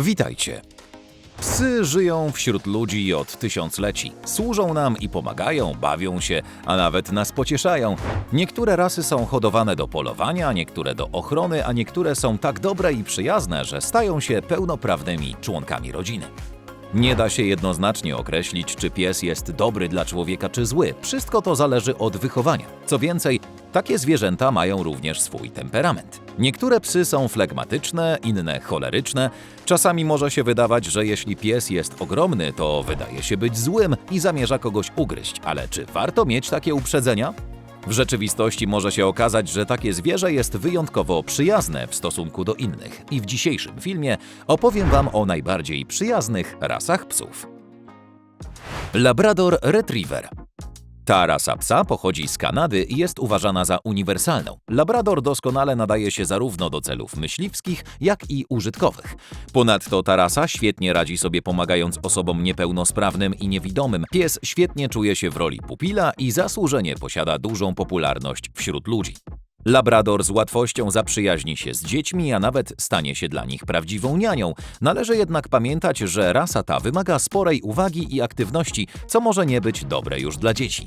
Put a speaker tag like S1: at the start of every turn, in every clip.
S1: Witajcie. Psy żyją wśród ludzi od tysiącleci. Służą nam i pomagają, bawią się, a nawet nas pocieszają. Niektóre rasy są hodowane do polowania, niektóre do ochrony, a niektóre są tak dobre i przyjazne, że stają się pełnoprawnymi członkami rodziny. Nie da się jednoznacznie określić, czy pies jest dobry dla człowieka, czy zły. Wszystko to zależy od wychowania. Co więcej, takie zwierzęta mają również swój temperament. Niektóre psy są flegmatyczne, inne choleryczne. Czasami może się wydawać, że jeśli pies jest ogromny, to wydaje się być złym i zamierza kogoś ugryźć. Ale czy warto mieć takie uprzedzenia? W rzeczywistości może się okazać, że takie zwierzę jest wyjątkowo przyjazne w stosunku do innych. I w dzisiejszym filmie opowiem Wam o najbardziej przyjaznych rasach psów. Labrador Retriever. Ta rasa psa pochodzi z Kanady i jest uważana za uniwersalną. Labrador doskonale nadaje się zarówno do celów myśliwskich, jak i użytkowych. Ponadto ta rasa świetnie radzi sobie pomagając osobom niepełnosprawnym i niewidomym. Pies świetnie czuje się w roli pupila i zasłużenie posiada dużą popularność wśród ludzi. Labrador z łatwością zaprzyjaźni się z dziećmi, a nawet stanie się dla nich prawdziwą nianią. Należy jednak pamiętać, że rasa ta wymaga sporej uwagi i aktywności, co może nie być dobre już dla dzieci.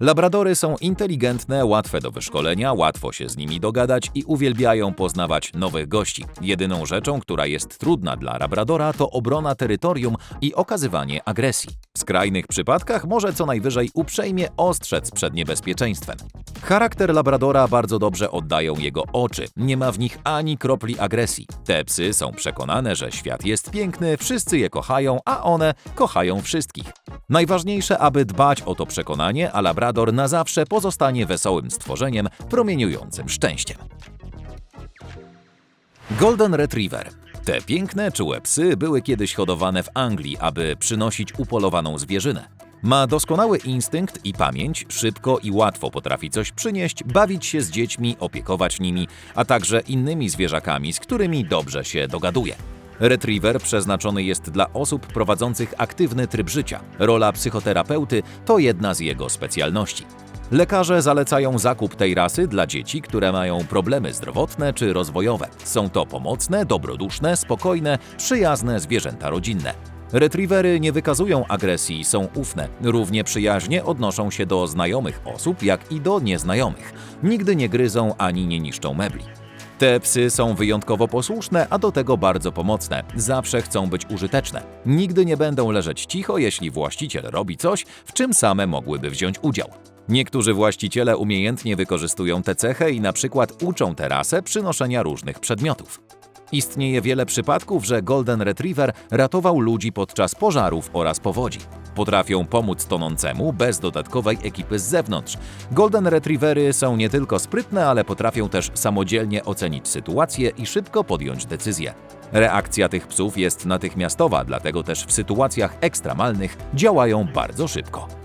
S1: Labradory są inteligentne, łatwe do wyszkolenia, łatwo się z nimi dogadać i uwielbiają poznawać nowych gości. Jedyną rzeczą, która jest trudna dla labradora, to obrona terytorium i okazywanie agresji. W skrajnych przypadkach może co najwyżej uprzejmie ostrzec przed niebezpieczeństwem. Charakter labradora bardzo dobrze oddają jego oczy. Nie ma w nich ani kropli agresji. Te psy są przekonane, że świat jest piękny, wszyscy je kochają, a one kochają wszystkich. Najważniejsze, aby dbać o to przekonanie, a labrador na zawsze pozostanie wesołym stworzeniem, promieniującym szczęściem. Golden Retriever. Te piękne, czułe psy były kiedyś hodowane w Anglii, aby przynosić upolowaną zwierzynę. Ma doskonały instynkt i pamięć, szybko i łatwo potrafi coś przynieść, bawić się z dziećmi, opiekować nimi, a także innymi zwierzakami, z którymi dobrze się dogaduje. Retriever przeznaczony jest dla osób prowadzących aktywny tryb życia. Rola psychoterapeuty to jedna z jego specjalności. Lekarze zalecają zakup tej rasy dla dzieci, które mają problemy zdrowotne czy rozwojowe. Są to pomocne, dobroduszne, spokojne, przyjazne zwierzęta rodzinne. Retrievery nie wykazują agresji, są ufne. Równie przyjaźnie odnoszą się do znajomych osób, jak i do nieznajomych. Nigdy nie gryzą ani nie niszczą mebli. Te psy są wyjątkowo posłuszne, a do tego bardzo pomocne. Zawsze chcą być użyteczne. Nigdy nie będą leżeć cicho, jeśli właściciel robi coś, w czym same mogłyby wziąć udział. Niektórzy właściciele umiejętnie wykorzystują tę cechę i na przykład uczą tę rasę przynoszenia różnych przedmiotów. Istnieje wiele przypadków, że Golden Retriever ratował ludzi podczas pożarów oraz powodzi. Potrafią pomóc tonącemu bez dodatkowej ekipy z zewnątrz. Golden Retrievery są nie tylko sprytne, ale potrafią też samodzielnie ocenić sytuację i szybko podjąć decyzję. Reakcja tych psów jest natychmiastowa, dlatego też w sytuacjach ekstremalnych działają bardzo szybko.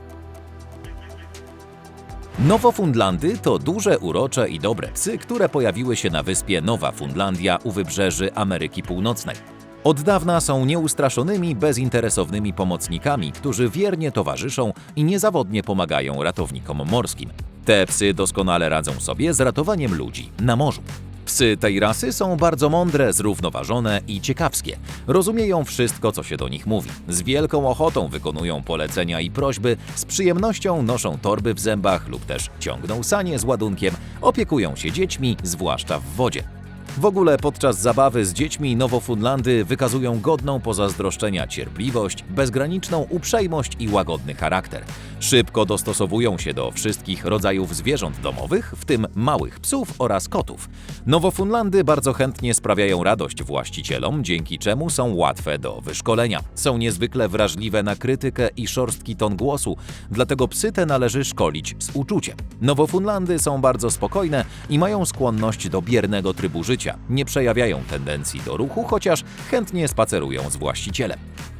S1: Nowofundlandy to duże, urocze i dobre psy, które pojawiły się na wyspie Nowa Fundlandia u wybrzeży Ameryki Północnej. Od dawna są nieustraszonymi, bezinteresownymi pomocnikami, którzy wiernie towarzyszą i niezawodnie pomagają ratownikom morskim. Te psy doskonale radzą sobie z ratowaniem ludzi na morzu. Psy tej rasy są bardzo mądre, zrównoważone i ciekawskie. Rozumieją wszystko, co się do nich mówi. Z wielką ochotą wykonują polecenia i prośby, z przyjemnością noszą torby w zębach lub też ciągną sanie z ładunkiem, opiekują się dziećmi, zwłaszcza w wodzie. W ogóle podczas zabawy z dziećmi Nowofundlandy wykazują godną pozazdroszczenia cierpliwość, bezgraniczną uprzejmość i łagodny charakter. Szybko dostosowują się do wszystkich rodzajów zwierząt domowych, w tym małych psów oraz kotów. Nowofundlandy bardzo chętnie sprawiają radość właścicielom, dzięki czemu są łatwe do wyszkolenia. Są niezwykle wrażliwe na krytykę i szorstki ton głosu, dlatego psy te należy szkolić z uczuciem. Nowofundlandy są bardzo spokojne i mają skłonność do biernego trybu życia. Nie przejawiają tendencji do ruchu, chociaż chętnie spacerują z właścicielem.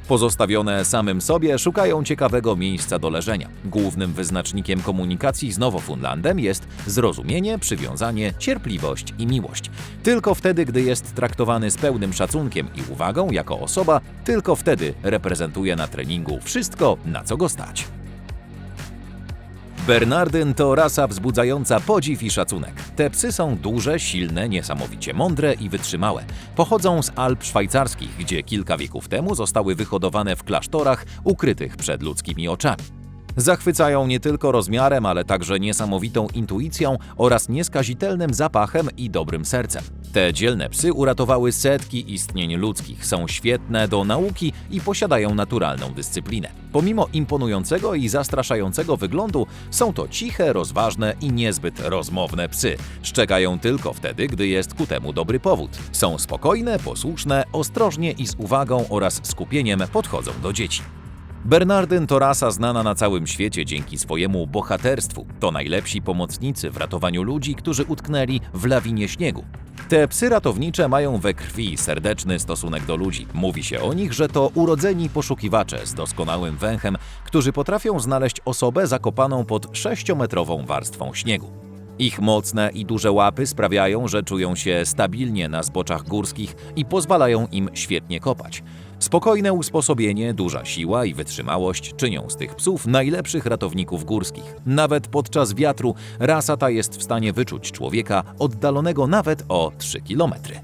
S1: Pozostawione samym sobie szukają ciekawego miejsca do leżenia. Głównym wyznacznikiem komunikacji z Nowofundlandem jest zrozumienie, przywiązanie, cierpliwość i miłość. Tylko wtedy, gdy jest traktowany z pełnym szacunkiem i uwagą jako osoba, tylko wtedy reprezentuje na treningu wszystko, na co go stać. Bernardyn to rasa wzbudzająca podziw i szacunek. Te psy są duże, silne, niesamowicie mądre i wytrzymałe. Pochodzą z Alp szwajcarskich, gdzie kilka wieków temu zostały wyhodowane w klasztorach ukrytych przed ludzkimi oczami. Zachwycają nie tylko rozmiarem, ale także niesamowitą intuicją oraz nieskazitelnym zapachem i dobrym sercem. Te dzielne psy uratowały setki istnień ludzkich, są świetne do nauki i posiadają naturalną dyscyplinę. Pomimo imponującego i zastraszającego wyglądu, są to ciche, rozważne i niezbyt rozmowne psy. Szczekają tylko wtedy, gdy jest ku temu dobry powód. Są spokojne, posłuszne, ostrożnie i z uwagą oraz skupieniem podchodzą do dzieci. Bernardyn to rasa znana na całym świecie dzięki swojemu bohaterstwu. To najlepsi pomocnicy w ratowaniu ludzi, którzy utknęli w lawinie śniegu. Te psy ratownicze mają we krwi serdeczny stosunek do ludzi. Mówi się o nich, że to urodzeni poszukiwacze z doskonałym węchem, którzy potrafią znaleźć osobę zakopaną pod sześciometrową warstwą śniegu. Ich mocne i duże łapy sprawiają, że czują się stabilnie na zboczach górskich i pozwalają im świetnie kopać. Spokojne usposobienie, duża siła i wytrzymałość czynią z tych psów najlepszych ratowników górskich. Nawet podczas wiatru rasa ta jest w stanie wyczuć człowieka oddalonego nawet o 3 kilometry.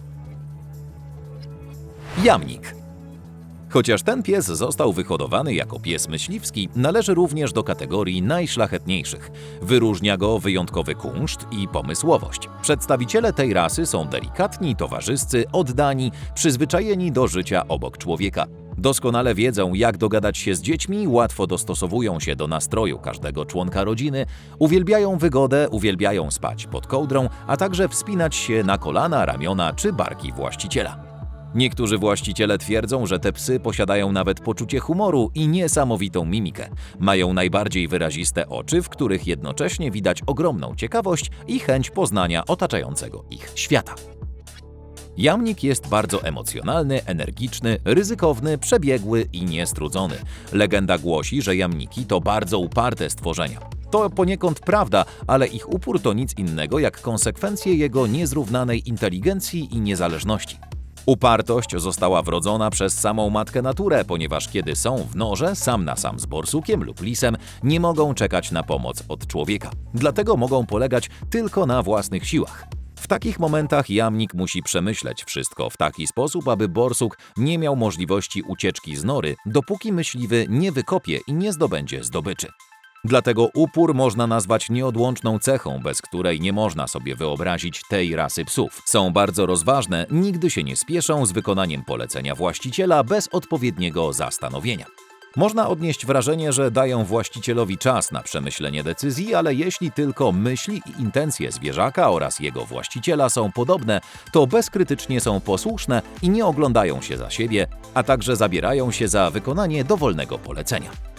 S1: Jamnik. Chociaż ten pies został wyhodowany jako pies myśliwski, należy również do kategorii najszlachetniejszych. Wyróżnia go wyjątkowy kunszt i pomysłowość. Przedstawiciele tej rasy są delikatni, towarzyscy, oddani, przyzwyczajeni do życia obok człowieka. Doskonale wiedzą, jak dogadać się z dziećmi, łatwo dostosowują się do nastroju każdego członka rodziny, uwielbiają wygodę, uwielbiają spać pod kołdrą, a także wspinać się na kolana, ramiona czy barki właściciela. Niektórzy właściciele twierdzą, że te psy posiadają nawet poczucie humoru i niesamowitą mimikę. Mają najbardziej wyraziste oczy, w których jednocześnie widać ogromną ciekawość i chęć poznania otaczającego ich świata. Jamnik jest bardzo emocjonalny, energiczny, ryzykowny, przebiegły i niestrudzony. Legenda głosi, że jamniki to bardzo uparte stworzenia. To poniekąd prawda, ale ich upór to nic innego jak konsekwencje jego niezrównanej inteligencji i niezależności. Upartość została wrodzona przez samą matkę naturę, ponieważ kiedy są w norze, sam na sam z borsukiem lub lisem, nie mogą czekać na pomoc od człowieka. Dlatego mogą polegać tylko na własnych siłach. W takich momentach jamnik musi przemyśleć wszystko w taki sposób, aby borsuk nie miał możliwości ucieczki z nory, dopóki myśliwy nie wykopie i nie zdobędzie zdobyczy. Dlatego upór można nazwać nieodłączną cechą, bez której nie można sobie wyobrazić tej rasy psów. Są bardzo rozważne, nigdy się nie spieszą z wykonaniem polecenia właściciela bez odpowiedniego zastanowienia. Można odnieść wrażenie, że dają właścicielowi czas na przemyślenie decyzji, ale jeśli tylko myśli i intencje zwierzaka oraz jego właściciela są podobne, to bezkrytycznie są posłuszne i nie oglądają się za siebie, a także zabierają się za wykonanie dowolnego polecenia.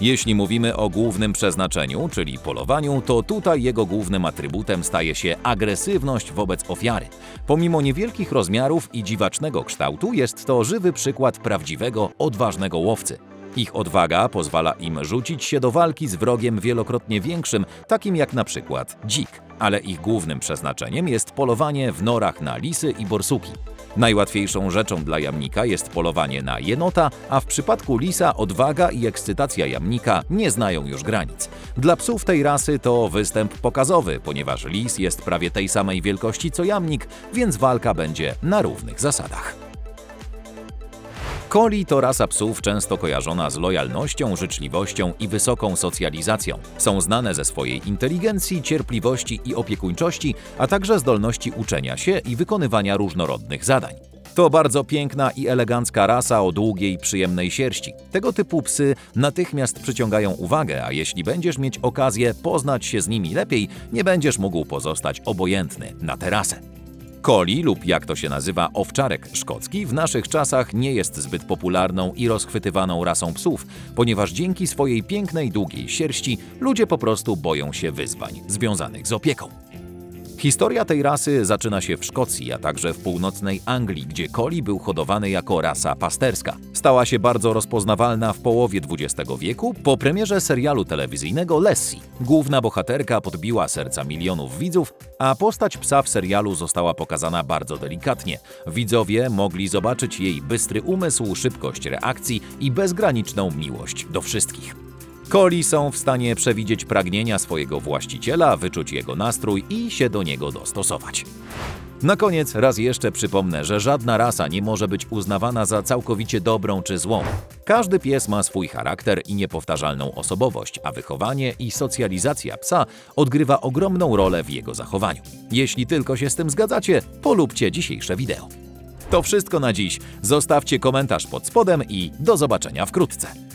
S1: Jeśli mówimy o głównym przeznaczeniu, czyli polowaniu, to tutaj jego głównym atrybutem staje się agresywność wobec ofiary. Pomimo niewielkich rozmiarów i dziwacznego kształtu, jest to żywy przykład prawdziwego, odważnego łowcy. Ich odwaga pozwala im rzucić się do walki z wrogiem wielokrotnie większym, takim jak na przykład dzik. Ale ich głównym przeznaczeniem jest polowanie w norach na lisy i borsuki. Najłatwiejszą rzeczą dla jamnika jest polowanie na jenota, a w przypadku lisa odwaga i ekscytacja jamnika nie znają już granic. Dla psów tej rasy to występ pokazowy, ponieważ lis jest prawie tej samej wielkości co jamnik, więc walka będzie na równych zasadach. Coli to rasa psów często kojarzona z lojalnością, życzliwością i wysoką socjalizacją. Są znane ze swojej inteligencji, cierpliwości i opiekuńczości, a także zdolności uczenia się i wykonywania różnorodnych zadań. To bardzo piękna i elegancka rasa o długiej, przyjemnej sierści. Tego typu psy natychmiast przyciągają uwagę, a jeśli będziesz mieć okazję poznać się z nimi lepiej, nie będziesz mógł pozostać obojętny na tę rasę. Koli lub jak to się nazywa owczarek szkocki w naszych czasach nie jest zbyt popularną i rozchwytywaną rasą psów, ponieważ dzięki swojej pięknej, długiej sierści ludzie po prostu boją się wyzwań związanych z opieką. Historia tej rasy zaczyna się w Szkocji, a także w północnej Anglii, gdzie Collie był hodowany jako rasa pasterska. Stała się bardzo rozpoznawalna w połowie XX wieku po premierze serialu telewizyjnego Lassie. Główna bohaterka podbiła serca milionów widzów, a postać psa w serialu została pokazana bardzo delikatnie. Widzowie mogli zobaczyć jej bystry umysł, szybkość reakcji i bezgraniczną miłość do wszystkich. Coli są w stanie przewidzieć pragnienia swojego właściciela, wyczuć jego nastrój i się do niego dostosować. Na koniec raz jeszcze przypomnę, że żadna rasa nie może być uznawana za całkowicie dobrą czy złą. Każdy pies ma swój charakter i niepowtarzalną osobowość, a wychowanie i socjalizacja psa odgrywa ogromną rolę w jego zachowaniu. Jeśli tylko się z tym zgadzacie, polubcie dzisiejsze wideo. To wszystko na dziś. Zostawcie komentarz pod spodem i do zobaczenia wkrótce.